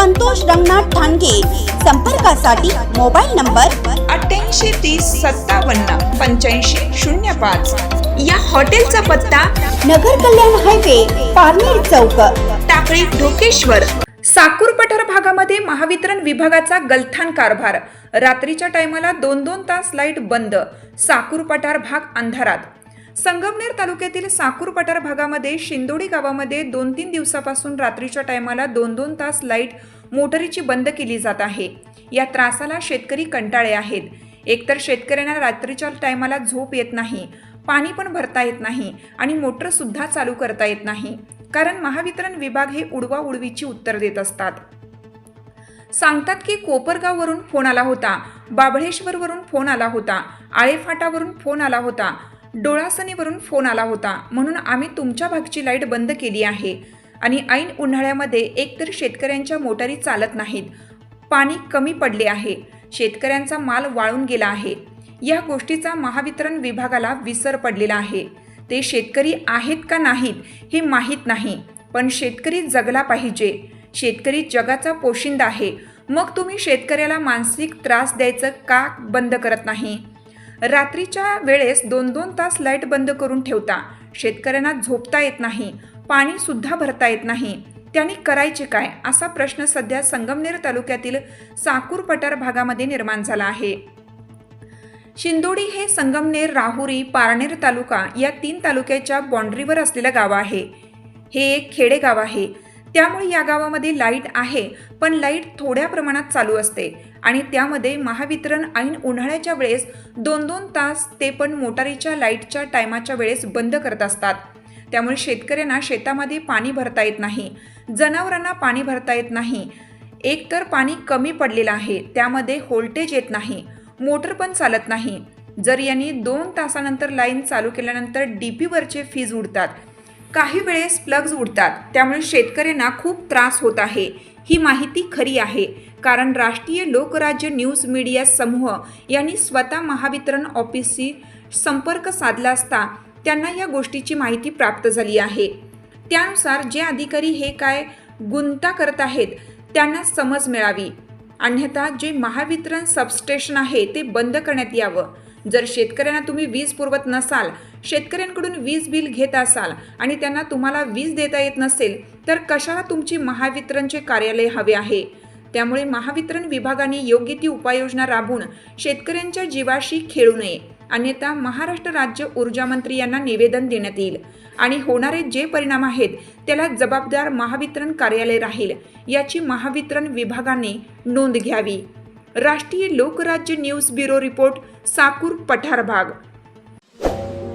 संतोष रंगनाथ ठाणगे. संपर्कासाठी mobile number अठ्ठ्याऐंशी तीस सत्तावन्न पंच्याऐंशी शून्य पाच. या हॉटेलचा पत्ता नगर कल्याण हायवे पारनेर चौक. टाकळी ढोकेश्वर. साकूर पठार भागामध्ये महावितरण विभागाचा गलथान कारभार. रात्रीच्या टायमाला दोन दोन तास लाइट बंद. साकूर पठार भाग अंधारात. संगमनेर तालुक्यातील साकूर पठार भागामध्ये शिंदोडी गावामध्ये दोन तीन दिवसापासून रात्रीच्या टायमाला दोन दोन तास लाइट मोटरीची बंद केली जात आहे. या त्रासाला शेतकरी कंटाळे आहेत. एकतर शेतकऱ्यांना रात्रीच्या टायमाला झोप येत नाही पाणी पण भरता येत नाही आणि मोटरसुद्धा चालू करता येत नाही. कारण महावितरण विभाग हे उडवा उडवीची उत्तर देत असतात. सांगतात की कोपरगाववरून फोन आला होता बाबळेश्वरवरून फोन आला होता आळेफाटावरून फोन आला होता डोळासनीवरून फोन आला होता. म्हणून आम्ही तुमच्या भागची लाइट बंद केली आहे. आणि ऐन उन्हाळ्यामध्ये एकतर शेतकऱ्यांच्या मोटारी चालत नाहीत. पाणी कमी पडले आहे. शेतकऱ्यांचा माल वाळून गेला आहे. या गोष्टीचा महावितरण विभागाला विसर पडलेला आहे. ते शेतकरी आहेत का नाहीत हे माहीत नाही. पण शेतकरी जगला पाहिजे. शेतकरी जगाचा पोशिंदा आहे. मग तुम्ही शेतकऱ्याला मानसिक त्रास द्यायचं का बंद करत नाही? रात्रीच्या वेळेस दोन दोन तास लाइट बंद करून ठेवता. शेतकऱ्यांना झोपता येत नाही. पाणी सुद्धा भरता येत नाही. त्यांनी करायचे काय? असा प्रश्न सध्या संगमनेर तालुक्यातील साकूर पठार भागामध्ये निर्माण झाला आहे. शिंदोडी हे संगमनेर राहुरी पारनेर तालुका या तीन तालुक्याच्या बाँड्रीवर असलेलं गाव आहे. हे एक खेडेगाव आहे. त्यामुळे या गावामध्ये लाइट आहे पण लाइट थोड्या प्रमाणात चालू असते. आणि त्यामध्ये महावितरण ऐन उन्हाळ्याच्या वेळेस दोन दोन तास ते पण मोटारीच्या लाईटच्या टायमाच्या वेळेस बंद करत असतात. त्यामुळे शेतकऱ्यांना शेतामध्ये पाणी भरता येत नाही. जनावरांना पाणी भरता येत नाही. एकतर पाणी कमी पडलेलं आहे त्यामध्ये होल्टेज येत नाही. मोटर पण चालत नाही. जर यांनी दोन तासानंतर लाईन चालू केल्यानंतर डी पीवरचे फीज उडतात. काही वेळेस प्लग्ज उडतात. त्यामुळे शेतकऱ्यांना खूप त्रास होत आहे. ही माहिती खरी आहे. कारण राष्ट्रीय लोकराज्य न्यूज मीडिया समूह यांनी स्वतः महावितरण ऑफिसशी संपर्क साधला असता त्यांना या गोष्टीची माहिती प्राप्त झाली आहे. त्यानुसार जे अधिकारी हे काय गुंता करत आहेत त्यांना समज मिळावी. अन्यथा जे महावितरण सबस्टेशन आहे ते बंद करण्यात यावं. जर शेतकऱ्यांना तुम्ही वीज पुरवत नसाल शेतकऱ्यांकडून वीज बिल घेत असाल आणि त्यांना तुम्हाला वीज देता येत नसेल तर कशाला तुमची महावितरणचे कार्यालय हवे आहे? त्यामुळे महावितरण विभागाने योग्य ती उपाययोजना राबवून शेतकऱ्यांच्या जीवाशी खेळू नये. अन्यथा महाराष्ट्र राज्य ऊर्जा मंत्री यांना निवेदन देण्यात येईल. आणि होणारे जे परिणाम आहेत त्याला जबाबदार महावितरण कार्यालय राहील याची महावितरण विभागाने नोंद घ्यावी. राष्ट्रीय Lokrajya news bureau report Sakur पठार भाग.